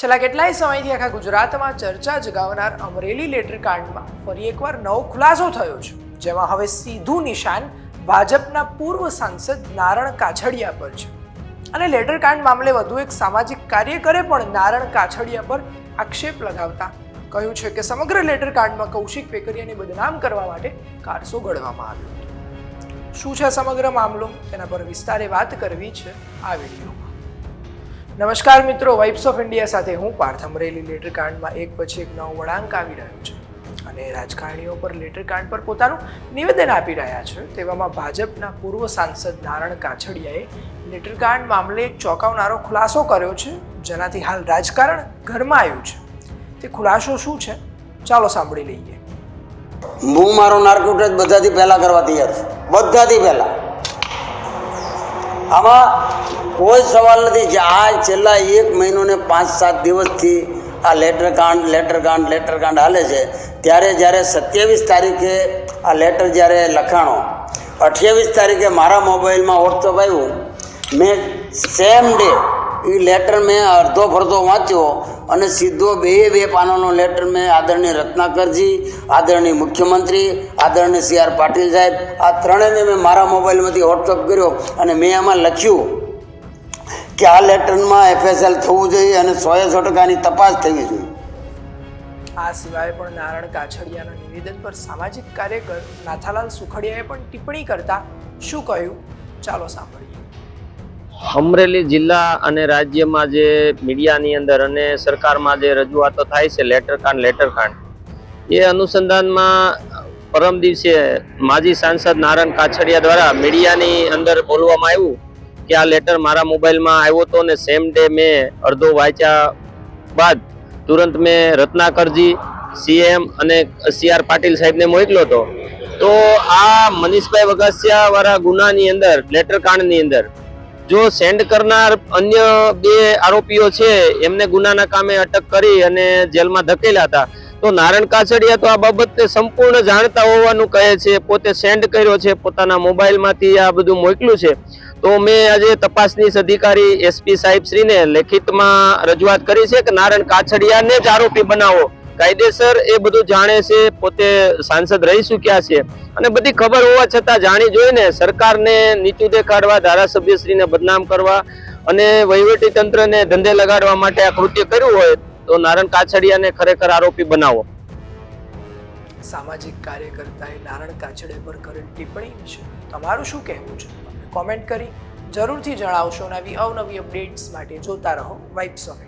છેલ્લા કેટલાય સમયથી આખા ગુજરાતમાં ચર્ચા જગાવનાર અમરેલી લેટર કાંડમાં ફરી એકવાર નવો ખુલાસો થયો છે, જેમાં હવે સીધું નિશાન ભાજપના પૂર્વ સાંસદ નારણ કાછડિયા પર છે. અને લેટર કાંડ મામલે વધુ એક સામાજિક કાર્યકરે પણ નારણ કાછડિયા પર આક્ષેપ લગાવતા કહ્યું છે કે સમગ્ર લેટર કાંડમાં કૌશિક વેકરિયાને બદનામ કરવા માટે કારસો ઘડવામાં આવ્યો શું છે સમગ્ર મામલો? તેના પર વિસ્તારે વાત કરવી છે આ વિડીયોમાં. નમસ્કાર મિત્રો વાઇબ્સ ઓફ ઇન્ડિયા સાથે હું પાર્થ અમરેલી લેટર કાંડમાં એક પછી એક નવો વળાંક આવી રહ્યો છે. અને રાજકારણીઓ પર લેટર કાંડ પર પોતાનું નિવેદન આપી રહ્યા છે. તેવામાં ભાજપના પૂર્વ સાંસદ નારણ કાછડિયાએ લેટર કાંડ મામલે એક ચોંકાવનારો ખુલાસો કર્યો છે. જેનાથી હાલ રાજકારણ ઘરમાં આવ્યું છે. તે ખુલાસો શું છે? ચાલો સાંભળી લઈએ. હું મારો નાર્કોટેજ બધાથી પહેલાં કરવા તૈયાર છું. બધાથી પહેલાં. આમાં કોઈ સવાલ નથી જે આ છેલ્લા એક મહિનો ને પાંચ, સાત દિવસથી આ લેટર કાંડ લેટર કાંડ લેટર કાંડ હાલે છે. ત્યારે જ્યારે સત્યાવીસ તારીખે આ લેટર જ્યારે લખાણો, અઠ્યાવીસ તારીખે મારા મોબાઈલમાં વોટ્સઅપ આવ્યું. મેં સેમ ડે એ લેટર મેં અડધો ફરધો વાંચ્યો અને સીધો બે બે પાનાનો લેટર મેં આદરણીય રત્નાકરજી, આદરણીય મુખ્યમંત્રી, આદરણીય સી આર પાટીલ સાહેબ, આ ત્રણેયને મેં મારા મોબાઈલમાંથી વોટ્સઅપ કર્યો અને મેં એમાં લખ્યું કે આ લેટરમાં એફએસએલ થવું જોઈએ અને સોએ સો ટકાની તપાસ થવી જોઈએ. આ સિવાય પણ નારણ કાછડિયાના નિવેદન પર સામાજિક કાર્યકર નાથાલાલ સુખડિયાએ પણ ટિપ્પણી કરતા શું કહ્યું? ચાલો સાંભળીએ. અમરેલી જિલ્લા અને રાજ્યમાં જે મીડિયાની અંદર અને સરકારમાં જે રજૂઆતો થાય છે લેટર કાંડ લેટર કાંડ એ અનુસંધાનમાં પરમ દિવસે માજી સાંસદ નારાયણ કાછડિયા દ્વારા મીડિયાની અંદર બોલવામાં આવ્યું કે આ લેટર મારા મોબાઈલમાં આવ્યો હતો ને સેમ ડે મેં અડધો વાંચ્યા બાદ તુરંત મેં રત્નાકરજી, સીએમ અને સી આર પાટીલ સાહેબને મોકલ્યો હતો. તો આ મનીષભાઈ વગાસિયાવાળા ગુનાની અંદર, લેટર કાંડની અંદર જો સેન્ડ કરનાર અન્ય બે આરોપીઓ છે, એમને ગુનાના કામે અટક કરી અને જેલમાં ધકેલા હતા. તો નારણ કાછડિયા તો આ બાબતે સંપૂર્ણ જાણતા હોવાનું કહે છે, પોતે સેન્ડ કર્યો છે, પોતાના મોબાઈલમાંથી આ બધું મોકલ્યું છે. તો મેં આજે તપાસનીશ અધિકારી એસપી સાહેબ શ્રીને લેખિતમાં રજૂઆત કરી છે કે નારણ કાછડિયાને જ આરોપી બનાવો. કાયદેસર એ બધું જાણે છે, પોતે સાંસદ રહી ચૂક્યા છે. અને બધી ખબર હોવા છતાં જાણી જોઈને સરકારને નીચું દેખાડવા, ધારાસભ્યશ્રીને બદનામ કરવા અને વહીવટી તંત્રને ધંધે લગાડવા માટે આ કૃત્ય કર્યું હોય તો નારણ કાછડિયાને ખરેખર આરોપી બનાવો. સામાજિક કાર્યકર્તાએ નારણ કાછડિયા પર કરેલ ટિપ્પણી વિશે તમારું શું કહેવું છે? કોમેન્ટ કરી જરૂરથી જણાવશો નવી અવનવી અપડેટ્સ માટે જોતા રહો વાઇબ્સ ઓફ